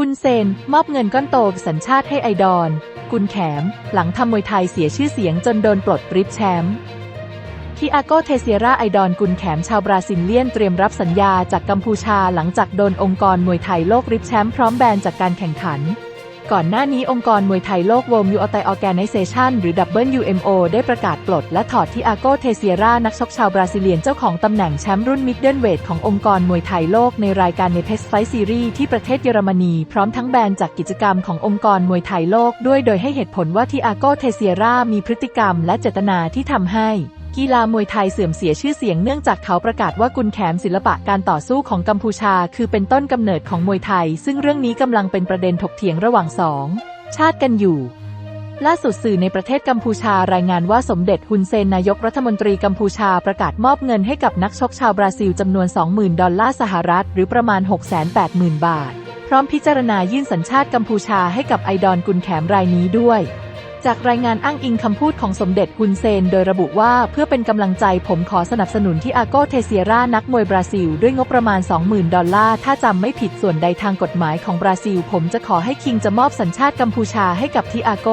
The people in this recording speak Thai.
ฮุนเซน มอบเงินก้อนโตสัญชาติให้ไอดอน กุนแขม หลังทำมวยไทยเสียชื่อเสียงจนโดนปลดริบแชมป์ทิอาโกเทเซียราไอดอนกุนแขมชาวบราซิลเลียนเตรียมรับสัญญาจากกัมพูชาหลังจากโดนองค์กรมวยไทยโลกริบแชมป์พร้อมแบนจากการแข่งขัน ก่อนหน้านี้องค์กรมวยไทยโลกวมยูอ t ไตออแกไนเซชันหรือ WMO ได้ประกาศปลดและถอดทิอาโกเทเซียรานักชกชาวบราซิเลียนเจ้าของตำแหน่งแชมป์รุ่นมิดเดิลเวทขององค์กรมวยไทยโลกในรายการในเพสไฟซีรีส์ที่ประเทศเยอรมนี พร้อมทั้งแบนจากกิจกรรมขององค์กรมวยไทยโลกด้วยโดยให้เหตุผลว่าทิอาโกเทเซียรามีพฤติกรรมและเจตนาที่ทำให้ กีฬามวยไทยเสื่อมเสียชื่อเสียงเนื่องจากเขาประกาศว่ากุนแขมศิลปะการต่อสู้ของกัมพูชา คือเป็นต้นกำเนิดของมวยไทย ซึ่งเรื่องนี้กำลังเป็นประเด็นถกเถียงระหว่างสองชาติกันอยู่ ล่าสุดสื่อในประเทศกัมพูชารายงานว่าสมเด็จฮุนเซนนายกรัฐมนตรีกัมพูชาประกาศมอบเงินให้กับนักชกชาวบราซิลจำนวน 20,000 ดอลลาร์สหรัฐ หรือประมาณ 680,000 บาท พร้อมพิจารณายื่นสัญชาติกัมพูชาให้กับไอดอลกุนแขมรายนี้ด้วย จากรายงานอ้างอิงคำพูดของสมเด็จฮุนเซน โดยระบุว่าเพื่อเป็นกำลังใจผมขอสนับสนุนที่อาโกเทเซียรานักมวยบราซิล ด้วยงบประมาณ 20,000 ดอลลาร์ ถ้าจำไม่ผิดส่วนใดทางกฎหมายของบราซิล ผมจะขอให้คิงจะมอบสัญชาติกัมพูชาให้กับที่อาโก